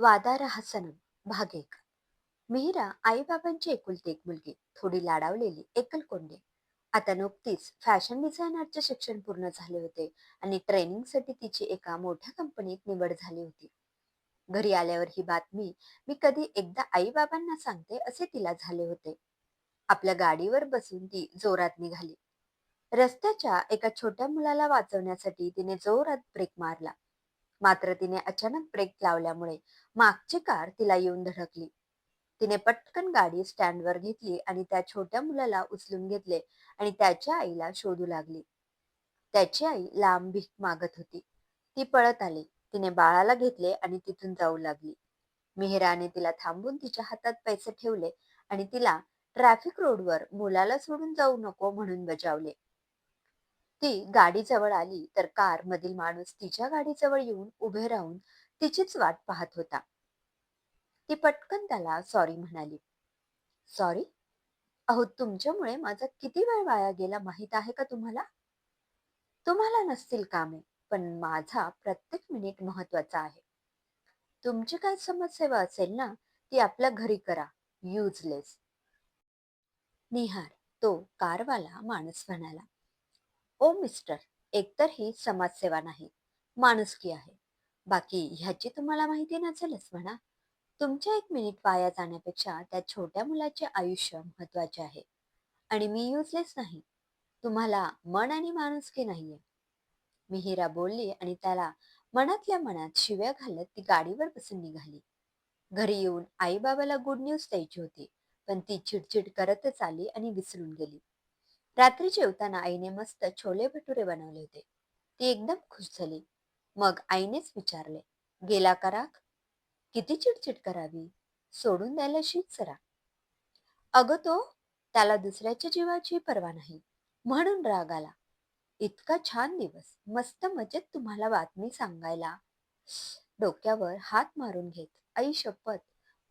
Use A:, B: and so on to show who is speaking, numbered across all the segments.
A: वादारहासनम भाग एक मिहिरा आईबाबांची एकुलती एक मुलगी थोडी लाडावलेली एकलकोंडी. आता नुकतीच फॅशन डिझायनरचे शिक्षण पूर्ण झाले होते आणि ट्रेनिंगसाठी तिची एका मोठ्या कंपनीत निवड झाली होती. घरी आल्यावर ही बातमी मी कधी एकदा आईबाबांना सांगते असे तिला झाले होते. आपल्या गाडीवर बसून ती जोरात निघाली. रस्त्याच्या एका छोट्या मुलाला वाचवण्यासाठी तिने जोरात ब्रेक मारला. मात्र तिने अचानक ब्रेक लावल्यामुळे मागची कार तिला येऊन धडकली. तिने पटकन गाडी स्टँडवर घेतली आणि त्या छोट्या मुलाला उचलून घेतले आणि त्याच्या आईला शोधू लागली. त्याची आई लांब भीक मागत होती. ती पळत आली. तिने बाळाला घेतले आणि तिथून जाऊ लागली. मेहराने तिला थांबून तिच्या हातात पैसे ठेवले आणि तिला ट्रॅफिक रोडवर मुलाला सोडून जाऊ नको म्हणून बजावले. ती गाडी जवळ आली तर कार मधील माणूस तिच्या गाडीजवळ येऊन उभे राहून तिचीच वाट पाहत होता. ती पटकन त्याला सॉरी म्हणाली. सॉरी अहो तुमच्यामुळे माझा किती वेळ वाया गेला माहीत आहे का तुम्हाला? तुम्हाला नसतील कामे पण माझा प्रत्येक मिनिट महत्त्वाचा आहे. तुमची काय समस्या असेल ना ती आपल्या घरी करा. युजलेस निहार तो कारवाला माणूस म्हणाला. ओ मिस्टर एकतर ही समाजसेवा नाही माणुसकी आहे. बाकी ह्याची तुम्हाला माहिती नसेलच म्हणा. तुमच्या एक मिनिट वाया जाण्यापेक्षा त्या छोट्या मुलाचे आयुष्य महत्त्वाचे आहे. आणि मी युजलेस नाही. तुम्हाला मन आणि माणुसकी नाहीये. मिहिरा बोलली आणि त्याला मनातल्या मनात शिव्या घालत ती गाडीवर बसून निघाली. घरी येऊन आई बाबाला गुड न्यूज द्यायची होती पण ती चिडचिड करतच आली आणि विसरून गेली. रात्री जेवताना आईने मस्त छोले भटुरे बनवले होते. ती एकदम खुश झाली. मग आईनेच विचारले गेला का राग? किती चिडचिड करावी? सोडून द्यायला शीत सरा अगं तो त्याला दुसऱ्याच्या जीवाची पर्वा नाही. म्हणून राग आला. इतका छान दिवस मस्त मजेत तुम्हाला बातमी सांगायला. डोक्यावर हात मारून घेत आई शपथ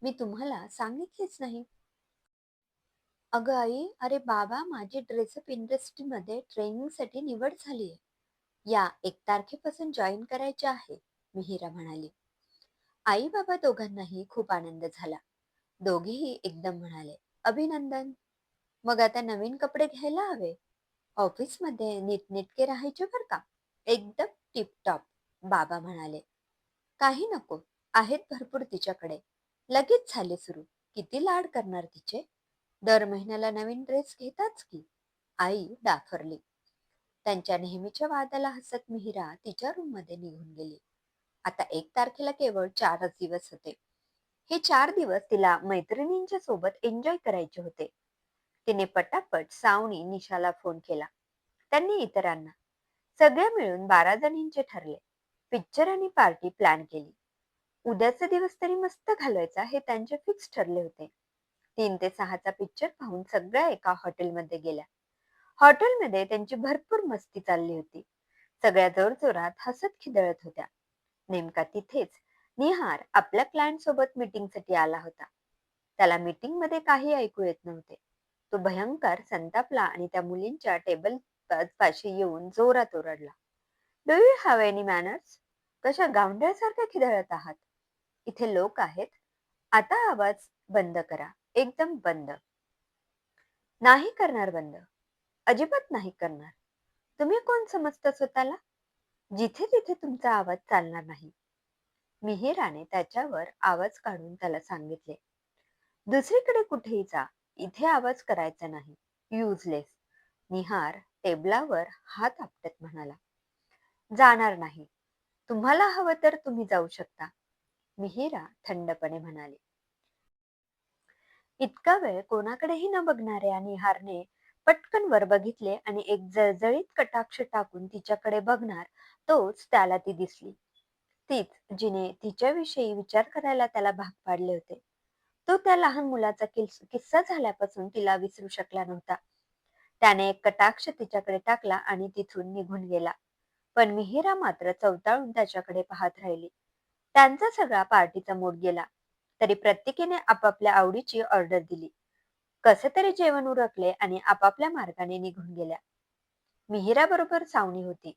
A: मी तुम्हाला सांगितलेच नाही. अगं आई अरे बाबा माझी ड्रेसअप इंडस्ट्रीमध्ये ट्रेनिंगसाठी निवड झाली आहे. या एक तारखेपासून जॉईन करायचे आहे मिहिरा म्हणाली. आई बाबा दोघांनाही खूप आनंद झाला. दोघेही एकदम म्हणाले अभिनंदन. मग आता नवीन कपडे घ्यायला हवे? ऑफिसमध्ये नीटनेटके राहायचे बर का? एकदम टिपटॉप. बाबा म्हणाले काही नको आहेत भरपूर तिच्याकडे. लगेच झाले सुरू. किती लाड करणार तिचे? दर महिन्याला नवीन ड्रेस घेताच की? आई डाफरली. त्यांच्या नेहमीच्या वादाला हसत मिहिरा तिच्या रूममध्ये निघून गेली. आता एक तारखेला केवळ चारच दिवस होते. हे चार दिवस तिला मैत्रिणींच्या सोबत एन्जॉय करायचे होते. तिने पटापट सावणी निशाला फोन केला. त्यांनी इतरांना सगळे मिळून बारा जणींचे ठरले. पिक्चर आणि पार्टी प्लॅन केली. उद्याचा दिवस तरी मस्त घालवायचा हे त्यांचे फिक्स ठरले होते. तीन ते सहाचा पिक्चर पाहून सगळ्या एका हॉटेलमध्ये गेल्या. हॉटेलमध्ये त्यांची भरपूर मस्ती चालली होती. सगळ्या जोरजोरात हसत खिदळत होत्या. नेमका तिथेच निहार आपल्या क्लायंट सोबत मीटिंगसाठी आला होता. त्याला मीटिंगमध्ये काही ऐकू येत नव्हते. तो भयंकर संतापला आणि त्या मुलींच्या टेबल पाशी येऊन जोरात ओरडला. Do you have any manners कशा गावंढ्यासारख्या खिदळत आहात? इथे लोक आहेत. आता आवाज बंद करा. एकदम बंद. नाही करणार बंद. अजिबात नाही करणार. तुम्ही कोण समजता स्वतःला? जिथे तिथे तुमचा आवाज चालणार नाही. मिहिराने त्याच्यावर आवाज काढून त्याला सांगितले दुसरीकडे कुठेही जा. इथे आवाज करायचा नाही. युजलेस निहार टेबलावर हात आपटत म्हणाला जाणार नाही. तुम्हाला हवं तर तुम्ही जाऊ शकता. मिहिरा थंडपणे म्हणाली इतका वेळ कोणाकडेही न बघणाऱ्या निहारने पटकन वर बघितले आणि एक जळजळीत कटाक्ष टाकून तिच्याकडे बघणार तोच त्याला ती दिसली. तीच जिने तिच्याविषयी विचार करायला त्याला भाग पाडले होते. तो त्या लहान मुलाचा किस्सा झाल्यापासून तिला विसरू शकला नव्हता. त्याने एक कटाक्ष तिच्याकडे टाकला आणि तिथून निघून गेला. पण मिहिरा मात्र चवताळून त्याच्याकडे पाहत राहिली. त्यांचा सगळा पार्टीचा मूड गेला. तरी प्रत्येकीने आपापल्या आवडीची ऑर्डर दिली. कसे तरी जेवण उरकले आणि आपापल्या मार्गाने निघून गेल्या. मिहिराबरोबर सावणी होती.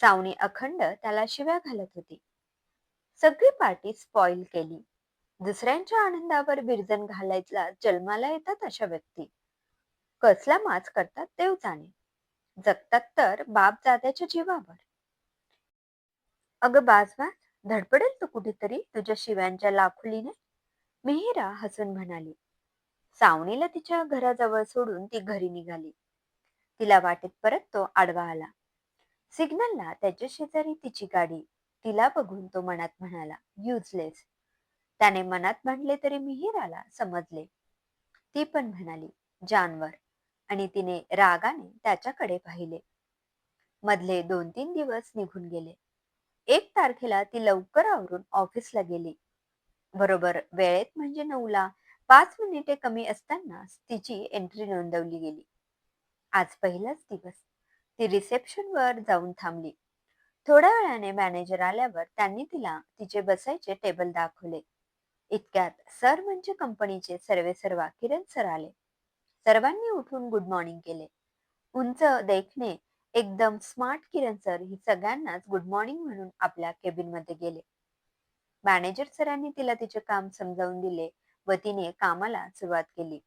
A: सावणी अखंड त्याला शिव्या घालत होती. सगळी पार्टी स्पॉइल केली. दुसऱ्यांच्या आनंदावर विरजन घालायला जन्माला येतात अशा व्यक्ती. कसला माच करतात देव जाणे. जगतात तर बाप दाद्याच्या जीवावर. अगं बाजवा धडपडेल तू कुठेतरी तुझ्या शिव्यांच्या लाखुलीने? मिहिरा हसून म्हणाली. सावणीला तिच्या घराजवळ सोडून ती घरी निघाली. तिला वाटेत परत तो आडवा आला. सिग्नलला त्याच्या शेजारी तिची गाडी. तिला बघून तो मनात म्हणाला युजलेस त्याने मनात म्हणले तरी मिहिराला समजले. ती पण म्हणाली जानवर. आणि तिने रागाने त्याच्याकडे पाहिले. मधले दोन तीन दिवस निघून गेले. एक तारखेला ती लवकर आवरून ऑफिसला गेली. बरोबर. वेळेत म्हणजे नऊला. पाच मिनिटे कमी असतानाच तिची एंट्री नोंदवली गेली. आज पहिलाच दिवस. ती रिसेप्शनवर जाऊन थांबली. थोड्या वेळाने मॅनेजर आल्यावर त्यांनी तिला तिचे बसायचे टेबल दाखवले. इतक्यात सर म्हणजे कंपनीचे सर्वे सर्वा किरण सर आले. सर्वांनी उठून गुड मॉर्निंग केले. उंच देखणे एकदम स्मार्ट किरण सर ही सगळ्यांनाच गुड मॉर्निंग म्हणून आपल्या केबिनमध्ये गेले. मॅनेजर सरांनी तिला तिचे काम समजावून दिले व तिने कामाला सुरुवात केली.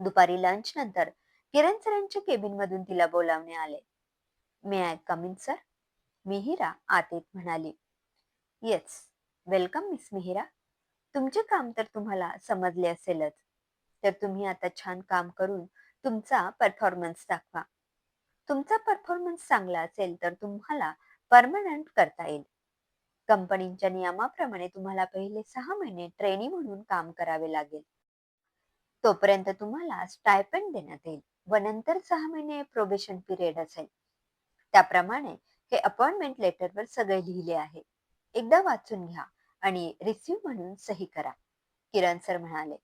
A: दुपारी लंच नंतर किरण सरांच्या केबिन मधून तिला बोलावणे आले. May I come in sir Mihira आत येत म्हणाली. Yes welcome miss Mihira. तुमचे काम तर तुम्हाला समजले असेलच. तर तुम्ही आता छान काम करून तुमचा परफॉर्मन्स दाखवा. तुमचा परफॉर्मन्स चांगला असेल तर तुम्हाला परमनंट करता येईल. कंपनीच्या नियमाप्रमाणे तुम्हाला पहिले सहा महिने ट्रेनी म्हणून काम करावे लागेल. तोपर्यंत तुम्हाला स्टायपेंड देण्यात येईल व नंतर सहा महिने प्रोबेशन पिरियड असेल. त्याप्रमाणे हे अपॉइंटमेंट लेटरवर सगळे लिहिले आहे. एकदा वाचून घ्या आणि रिसिव्ह म्हणून सही करा. किरण सर म्हणाले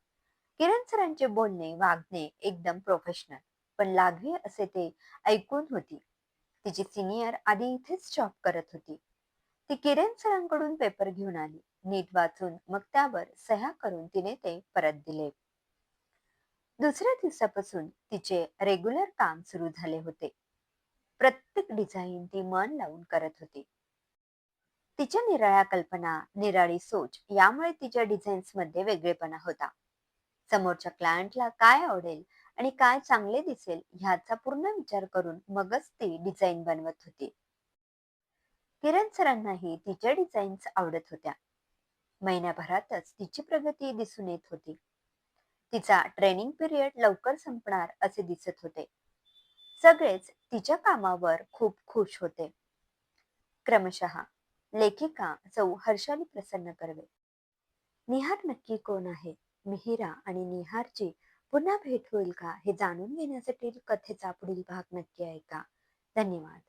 A: किरण सरांचे बोलणे वागणे एकदम प्रोफेशनल पण लागवे असे ते ऐकून होती. तिची सिनियर आधी इथेच जॉब करत होती. ती किरण सरांकडून पेपर घेऊन आली. नीट वाचून मग त्यावर सह्या करून तिने ते परत दिले. दुसऱ्या दिवसापासून तिचे रेग्युलर काम सुरू झाले होते. प्रत्येक डिझाईन ती मन लावून करत होती. तिच्या निराळ्या कल्पना निराळी सोच यामुळे तिच्या डिझाईन्समध्ये वेगळेपणा होता. समोरच्या क्लायंटला काय आवडेल आणि काय चांगले दिसेल ह्याचा पूर्ण विचार करून मगच ती डिझाईन बनवत होती. किरण सरांनाही तिच्या डिझाईन्स आवडत होत्या. महिन्याभरातच तिची प्रगती दिसून येत होती. तिचा ट्रेनिंग पिरियड लवकर संपणार असे दिसत होते. सगळेच तिच्या कामावर खूप खुश होते. क्रमशः लेखिका सौ हर्षाली प्रसन्न कर्वे. निहार नक्की कोण आहे? मिहिरा आणि निहारची पुन्हा भेट होईल का हे जाणून घेण्यासाठी कथेचा पुढील भाग नक्की ऐका. धन्यवाद.